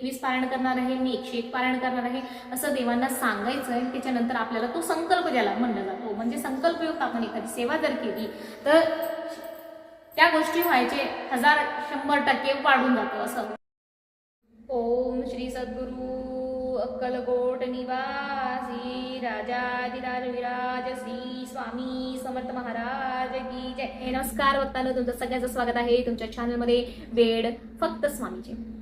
एकवीस पारायण करणार आहे मी एकशे एक पारायण करणार आहे असं देवांना सांगायचं आहे. त्याच्यानंतर आपल्याला तो संकल्प ज्याला म्हणला जातो. म्हणजे संकल्पयुक्त आपण एखादी सेवा जर केली तर त्या गोष्टी व्हायचे हजार शंभर टक्के वाढून जातो असं. ओम श्री सद्गुरु अक्कलकोट निवासी राजाधिराज विराज श्री स्वामी समर्थ महाराज की जय. नमस्कार वक्तानं तुमचं सगळ्यांचं स्वागत आहे. तुमच्या चॅनलमध्ये वेड फक्त स्वामीचे.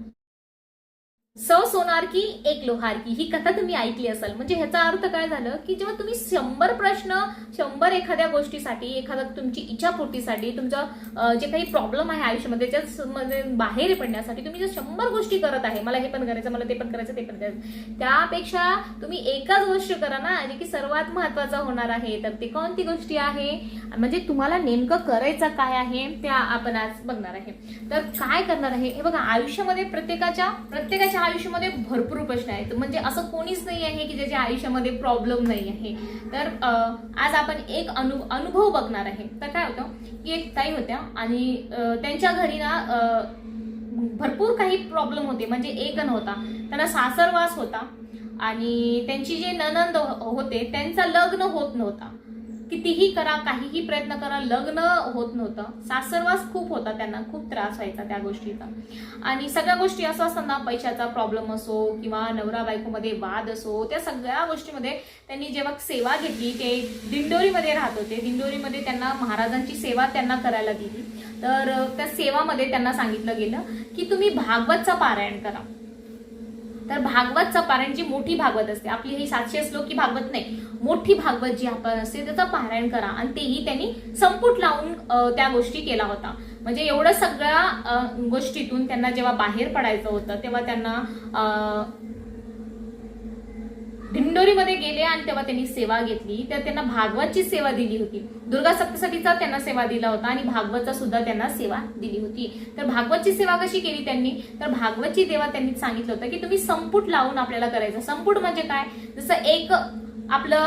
सौ सोनार की एक लोहार की ही कथा तुम्ही ऐकली असाल. म्हणजे ह्याचा अर्थ काय झालं की जेव्हा तुम्ही शंभर प्रश्न शंभर एखाद्या गोष्टीसाठी एखाद्या तुमची इच्छापूर्तीसाठी तुमचं जे काही प्रॉब्लेम आहे आयुष्यामध्ये त्याच्यामध्ये बाहेर पडण्यासाठी तुम्ही जर शंभर गोष्टी करत आहे मला हे पण करायचं मला ते पण करायचं ते पण करायचं त्यापेक्षा तुम्ही एकाच गोष्ट करा ना जे की सर्वात महत्वाचं होणार आहे. तर ते कोणती गोष्टी आहे? म्हणजे तुम्हाला नेमकं करायचं काय आहे त्या आपण आज बघणार आहे. तर काय करणार आहे? हे बघा आयुष्यामध्ये प्रत्येकाच्या प्रत्येकाच्या आयुष्यामध्ये भरपूर प्रश्न आहेत. म्हणजे असं कोणीच नाही आहे की ज्याच्या आयुष्यामध्ये प्रॉब्लेम नाही आहे. तर आज आपण एक अनु अनुभव बघणार आहे. तर काय होतं? की एक ताई होत्या आणि त्यांच्या घरी ना भरपूर काही प्रॉब्लेम होते. म्हणजे एक नव्हता त्यांना सासरवास होता आणि त्यांची जे ननंद होते त्यांचं लग्न होत नव्हता. कितीही करा काहीही प्रयत्न करा लग्न होत नव्हतं. सासरवास खूप होता त्यांना खूप त्रास व्हायचा त्या गोष्टीचा. आणि सगळ्या गोष्टी असं असताना पैशाचा प्रॉब्लेम असो किंवा नवरा बायकोमध्ये वाद असो त्या सगळ्या गोष्टीमध्ये त्यांनी जेव्हा सेवा घेतली ते दिंडोरीमध्ये राहत होते. दिंडोरीमध्ये त्यांना महाराजांची सेवा त्यांना करायला दिली. तर त्या सेवामध्ये त्यांना सांगितलं गेलं की तुम्ही भागवतचा पारायण करा. तर भागवतचा पारायण जी मोठी भागवत असते आपली ही सातशे श्लोकी भागवत नाही मोठी भागवत जी आपण असते त्याचं पारायण करा. आणि तेही त्यांनी संपुट लावून त्या गोष्टी केला होता. म्हणजे एवढं सगळ्या गोष्टीतून त्यांना जेव्हा बाहेर पडायचं होतं तेव्हा त्यांना अं, दिंडोरीमध्ये गेले आणि तेव्हा त्यांनी सेवा घेतली. तर त्यांना भागवतची सेवा दिली होती. दुर्गा सप्तसतीचा त्यांना सेवा दिला होता आणि भागवतचा सुद्धा त्यांना सेवा दिली होती. तर भागवतची सेवा कशी केली त्यांनी? तर भागवतची देवा त्यांनी सांगितलं होतं की तुम्ही संपुट लावून आपल्याला करायचं. संपुट म्हणजे काय? जसं एक आपलं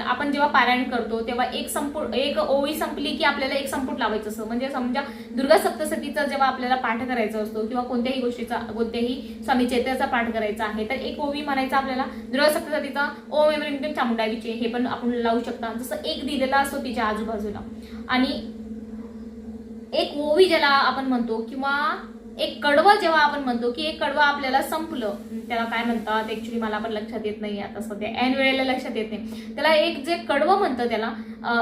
आपण जेव्हा पारायण करतो तेव्हा एक संपुट एक ओळी संपली की आपल्याला एक संपुट लावायचं असं म्हणजे समजा दुर्गा सप्तशतीचा जेव्हा आपल्याला पाठ करायचा असतो किंवा कोणत्याही गोष्टीचा कोणत्याही स्वामी चैत्याचा पाठ करायचा आहे तर एक ओवी म्हणायचा आपल्याला दुर्गा सप्तशतीचा ओम एम ह्रीं चामुंडावीचे हे पण आपण लावू शकता. जसं एक दिलेला असतो तिच्या आजूबाजूला. आणि एक ओवी ज्याला आपण म्हणतो किंवा एक कडवं जेव्हा आपण म्हणतो की एक कडवं आपल्याला संपलं त्याला काय म्हणतात? ऍक्च्युली मला पण लक्षात येत नाही आता सध्या ऐन वेळेला लक्षात येत नाही. त्याला एक जे कडवं म्हणतं त्याला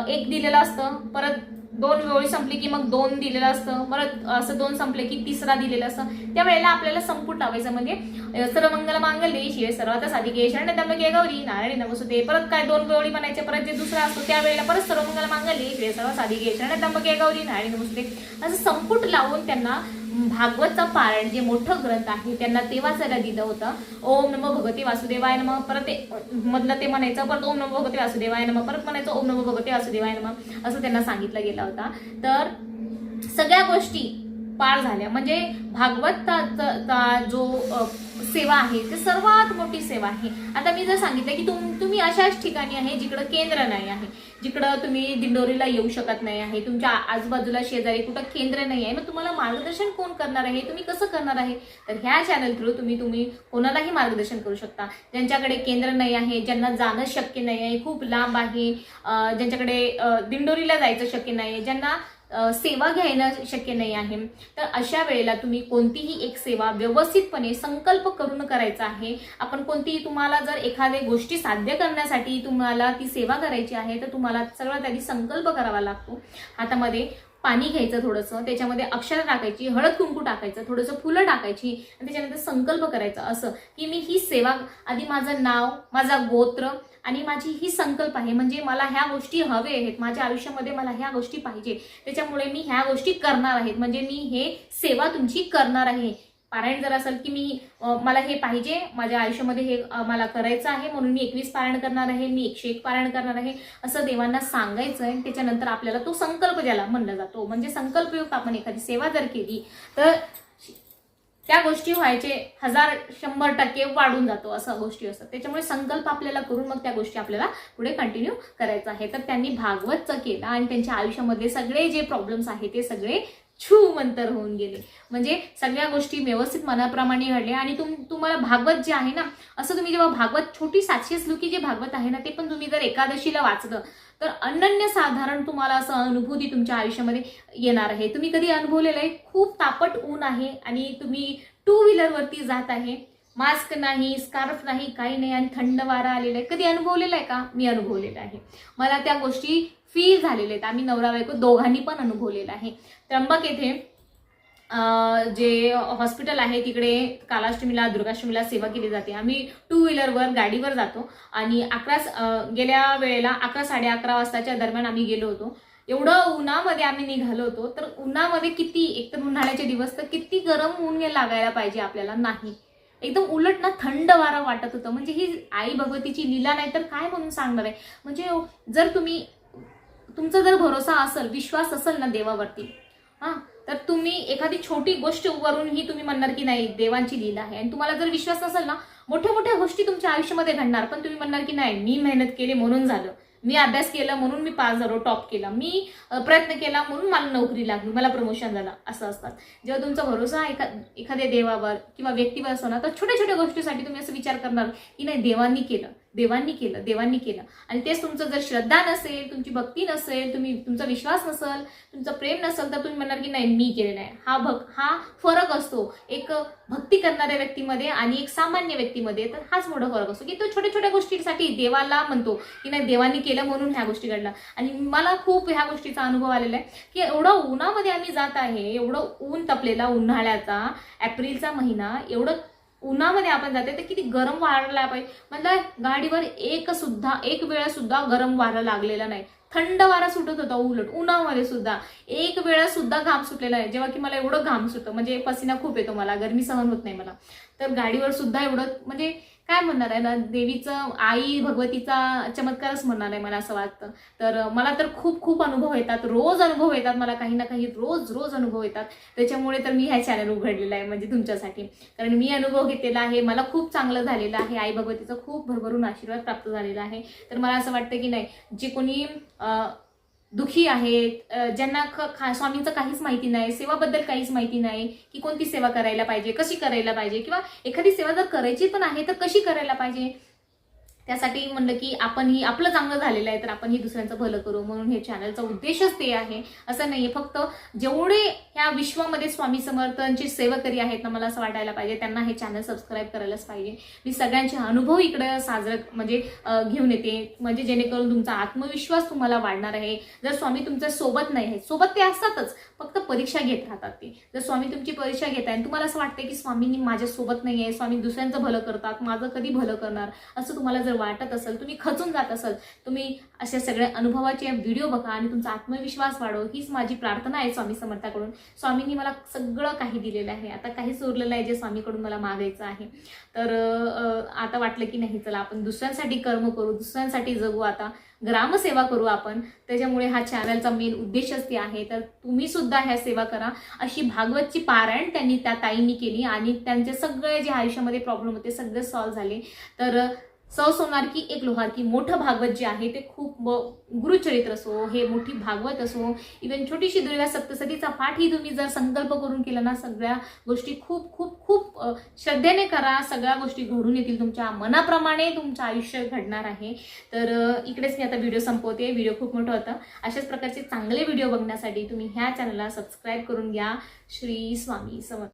एक दिलेलं असतं परत दोन वेळी संपली की मग दोन दिलेलं असतं परत असं दोन संपले की तिसरा दिलेलं असतं. त्यावेळेला आपल्याला संपूट लावायचं म्हणजे सर्व मंगल मांगल्ये शिवे सर्वात साधी शरण त्र्यंबके गौरी नारायणी नमस्ते परत काय दोन वेळी म्हणायचे परत जे दुसरा असतो त्यावेळेला परत सर्व मंगल मांगल्ये शिवे सर्व साधिके शरण त्र्यंबके गौरी नारायणी नमस्ते असं संपुट लावून त्यांना भागवतचा पारायण जे मोठं ग्रंथ आहे त्यांना ते वाचायला दिलं होतं. ओम नमो भगवते वासुदेवाय नम. परत मधलं ते म्हणायचं परत ओम नमो भगवते वासुदेवाय नम. परत म्हणायचं ओम नमो भगवते वासुदेवाय नम. असं त्यांना सांगितलं गेला होता. तर सगळ्या गोष्टी पार झाल्या. म्हणजे भागवताचा जो सेवा आहे. ते सर्वात मोठी सेवा आहे. आता मी जर सांगितलं की तुम तुम्ही अशाच ठिकाणी आहे जिकडं केंद्र नाही आहे. जिकडं तुम्ही दिंडोरीला येऊ शकत नाही आहे. तुमच्या आजूबाजूला शेजारी कुठं केंद्र नाही आहे. मग तुम्हाला मार्गदर्शन कोण करणार आहे? तुम्ही कसं करणार आहे? तर ह्या चॅनल थ्रू तुम्ही तुम्ही कोणालाही मार्गदर्शन करू शकता. ज्यांच्याकडे केंद्र नाही आहे ज्यांना जाणं शक्य नाही आहे खूप लांब आहे ज्यांच्याकडे दिंडोरीला जायचं शक्य नाही आहे ज्यांना सेवा घेणं शक्य नाही आहे. तर अशा वेळेला तुम्ही कोणतीही एक सेवा व्यवस्थितपणे संकल्प करून करायचा आहे. आपण कोणतीही तुम्हाला जर एखाद्या गोष्टी साध्य करण्यासाठी तुम्हाला ती सेवा करायची आहे तर तुम्हाला सगळ्यात आधी संकल्प करावा लागतो. हातामध्ये पाणी घ्यायचं थोडंसं त्याच्यामध्ये अक्षर टाकायची हळद कुंकू टाकायचं थोडंसं फुलं टाकायची आणि त्याच्यानंतर संकल्प करायचा. असं की मी ही सेवा आधी माझं नाव माझा गोत्र आणि माझी ही संकल्प आहे. म्हणजे मला ह्या गोष्टी हवे आहेत. माझ्या आयुष्यामध्ये मला ह्या गोष्टी पाहिजे. त्याच्यामुळे मी ह्या गोष्टी करणार आहेत. म्हणजे मी हे सेवा तुमची करणार आहे. पारायण जर असेल की मी मला हे पाहिजे माझ्या आयुष्यामध्ये हे मला करायचं आहे म्हणून मी एकवीस पारायण करणार आहे मी एकशे एक पारायण करणार आहे असं देवांना सांगायचं आहे त्याच्यानंतर आपल्याला तो संकल्प ज्याला म्हणला जातो म्हणजे संकल्पयुक्त आपण एखादी सेवा जर केली तर त्या गोष्टी व्हायचे हजार शंभर टक्के वाढून जातो असं गोष्टी असतात. त्याच्यामुळे संकल्प आपल्याला करून मग त्या गोष्टी आपल्याला पुढे कंटिन्यू करायचं आहे. तर त्यांनी भागवतचं केलं आणि त्यांच्या आयुष्यामध्ये सगळे जे प्रॉब्लेम्स आहेत ते सगळे छू मंतर होऊन गेले. म्हणजे सगळ्या गोष्टी व्यवस्थित मनाप्रमाणे घडल्या आणि तुम तुम्हाला भागवत जे आहे ना असं तुम्ही जेव्हा भागवत छोटी सातशे श्लोकी जे भागवत आहे ना ते पण तुम्ही जर एकादशीला वाचलं तर अनन्य साधारण तुम्हाला असं अनुभूती तुमच्या आयुष्यामध्ये येणार आहे. तुम्ही कधी अनुभवलेलं आहे? खूप तापट ऊन आहे आणि तुम्ही टू व्हीलरवरती जात आहे. मास्क नाही स्कार्फ नाही काही नाही आणि थंड वारा आलेला आहे. कधी अनुभवलेला आहे का? मी अनुभवलेला आहे. मला त्या गोष्टी फील झालेल्या आहेत. आम्ही नवरा बायको दोघांनी पण अनुभवलेला आहे. त्र्यंबक येथे जे हॉस्पिटल आहे तिकडे कालाष्टमीला दुर्गाष्टमीला सेवा केली जाते. आम्ही टू व्हीलरवर गाडीवर जातो. आणि अकरा गेल्या वेळेला अकरा साडे अकरा वाजताच्या दरम्यान आम्ही गेलो होतो. एवढं उन्हामध्ये आम्ही निघालो होतो. तर उन्हामध्ये किती एकतर उन्हाळ्याचे दिवस तर किती गरम ऊन लागायला पाहिजे आपल्याला? नाही. एकदम उलट ना थंड वारा वाटत होतं. म्हणजे ही आई भगवतीची लीला नाही तर काय म्हणून सांगणार आहे? म्हणजे हो, जर तुम्ही तुमचा जर भरोसा असेल विश्वास असेल ना देवावरती हा तर तुम्ही एखादी छोटी गोष्ट वरूनही तुम्ही म्हणणार की नाही देवांची लीला आहे. आणि तुम्हाला जर विश्वास नसेल ना मोठ्या मोठ्या गोष्टी तुमच्या आयुष्यामध्ये घडणार पण तुम्ही म्हणणार की नाही मी मेहनत केली म्हणून झालं. मी अभ्यास केला म्हणून मी पास झालो टॉप केला. मी प्रयत्न केला म्हणून मला नोकरी लागली मला प्रमोशन झालं असं असतात. जेव्हा तुमचा भरोसा एखा एखाद्या देवावर किंवा व्यक्तीवर असतो ना तर छोट्या छोट्या गोष्टीसाठी तुम्ही असं विचार करणार की नाही देवांनी केलं. देवांनी केलं देवांनी केलं. आणि तेच तुमचं जर श्रद्धा नसेल तुमची भक्ती नसेल तुम्ही तुमचा विश्वास नसेल तुमचं प्रेम नसेल तर तुम्ही म्हणणार की नाही मी केलं आहे हा भक हा फरक असतो. एक भक्ती करणाऱ्या व्यक्तीमध्ये आणि एक सामान्य व्यक्तीमध्ये तर हाच मोठा फरक असतो. की तो छोट्या छोट्या गोष्टीसाठी देवाला म्हणतो की नाही देवांनी केलं म्हणून ह्या गोष्टी घडल्या. आणि मला खूप ह्या गोष्टीचा अनुभव आलेला आहे की एवढं उन्हामध्ये आम्ही जात आहे एवढं ऊन तपलेला उन्हाळ्याचा एप्रिलचा महिना एवढं उन्हामध्ये आपण जाते तर किती गरम वारा पाहिजे. म्हटलं गाडीवर एक सुद्धा एक वेळा सुद्धा गरम वारा लागलेला नाही. थंड वारा सुटत होता उलट उन्हामध्ये सुद्धा. एक वेळा सुद्धा घाम सुटलेला आहे जेव्हा की मला एवढं घाम सुटतं म्हणजे पसिना खूप येतो मला गरमी सहन होत नाही मला. तर गाडीवर सुद्धा एवढं म्हणजे काय म्हणणार आहे ना देवीचं आई भगवतीचा चमत्कारच म्हणणार आहे मला असं वाटतं. तर मला तर खूप खूप अनुभव येतात रोज अनुभव येतात मला काही ना काही रोज रोज अनुभव येतात. त्याच्यामुळे तर मी ह्या चॅनल उघडलेलं आहे म्हणजे तुमच्यासाठी. कारण मी अनुभव घेतलेला आहे मला खूप चांगलं झालेलं आहे आई भगवतीचा खूप भरभरून आशीर्वाद प्राप्त झालेला आहे. तर मला असं वाटतं की नाही जे कोणी दुखी आहेत ज्यांना ख- खा स्वामींचं काहीच माहिती नाही सेवाबद्दल काहीच माहिती नाही की कोणती सेवा करायला पाहिजे कशी करायला पाहिजे किंवा एखादी सेवा जर करायची पण आहे तर कशी करायला पाहिजे? त्यासाठी म्हणलं की आपण ही आपलं चांगलं झालेलं आहे तर आपण ही दुसऱ्यांचं भलं करू. म्हणून हे चॅनलचा उद्देशच ते आहे. असं नाहीये. फक्त जेवढे ह्या विश्वामध्ये स्वामी समर्थांचे सेवकरी आहेत ना मला असं वाटायला पाहिजे त्यांना हे चॅनल सबस्क्राईब करायलाच पाहिजे. मी सगळ्यांचे अनुभव इकडे साजरं म्हणजे घेऊन येते. म्हणजे जेणेकरून तुमचा आत्मविश्वास तुम्हाला वाढणार आहे. जर स्वामी तुमच्यासोबत नाही आहे सोबत ते असतातच. फक्त परीक्षा घेत राहतात ते. जर स्वामी तुमची परीक्षा घेत आहे आणि तुम्हाला असं वाटतं की स्वामींनी माझ्यासोबत नाही आहे स्वामी दुसऱ्यांचं भलं करतात माझं कधी भलं करणार? असं तुम्हाला जर जर वाटत असेल तुम्ही खचून जात असाल तुम्ही अशा सगळ्या अनुभवाचे व्हिडिओ बघा आणि तुमचा आत्मविश्वास वाढव हीच माझी प्रार्थना आहे स्वामी समर्थाकडून. स्वामींनी मला सगळं काही दिलेलं आहे. आता काही उरलेलं आहे जे स्वामीकडून मला मागायचं आहे. तर आता वाटलं की नाही चला आपण दुसऱ्यांसाठी कर्म करू दुसऱ्यांसाठी जगू. आता ग्रामसेवा करू आपण. त्याच्यामुळे हा चॅनलचा मेन उद्देशच ते आहे. तर तुम्ही सुद्धा ह्या सेवा करा. अशी भागवतची पारायण त्यांनी त्या ताईंनी केली आणि त्यांचे सगळे जे आयुष्यामध्ये प्रॉब्लेम होते सगळे सॉल्व्ह झाले. तर सौ सोनारकी एक लोहारकी मोठं भागवत जे आहे ते खूप ब- गुरुचरित्र असो हे मोठी भागवत असो इवन छोटीशी दुर्गा सप्तसतीचा पाठ ही तुम्ही जर संकल्प करून केला ना सगळ्या गोष्टी खूप खूप खूप श्रद्धेने करा. सगळ्या गोष्टी घडून येतील तुमच्या मनाप्रमाणे तुमचं आयुष्य घडणार आहे. तर इकडेच मी आता व्हिडिओ संपवते. व्हिडिओ खूप मोठा होता. अशाच प्रकारचे चांगले व्हिडिओ बघण्यासाठी तुम्ही ह्या चॅनलला सबस्क्राईब करून घ्या. श्री स्वामी समर्थ.